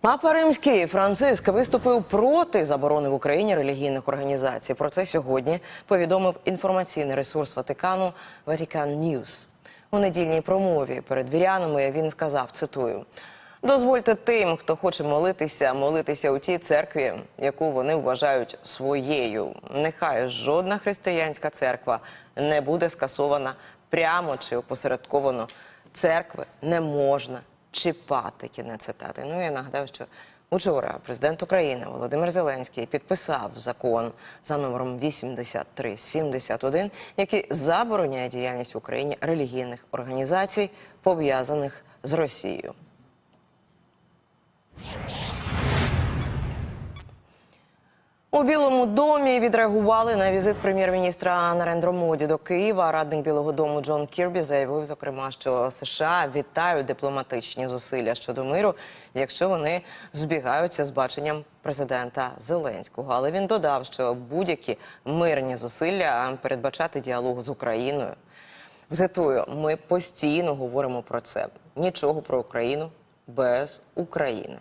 Папа Римський Франциск виступив проти заборони в Україні релігійних організацій. Про це сьогодні повідомив інформаційний ресурс Ватикану Vatican News. У недільній промові перед вірянами він сказав: цитую. Дозвольте тим, хто хоче молитися, молитися у тій церкві, яку вони вважають своєю. Нехай жодна християнська церква не буде скасована прямо чи опосередковано. Церкви не можна чіпати. Кінець цитати. Ну я нагадаю, що учора президент України Володимир Зеленський підписав закон за номером 8371, який забороняє діяльність в Україні релігійних організацій, пов'язаних з Росією. У Білому домі відреагували на візит прем'єр-міністра Нарендро Моді до Києва. Радник Білого Дому Джон Кірбі заявив, зокрема, що США вітають дипломатичні зусилля щодо миру, якщо вони збігаються з баченням президента Зеленського. Але він додав, що будь-які мирні зусилля передбачати діалог з Україною. Цитую, ми постійно говоримо про це. Нічого про Україну без України.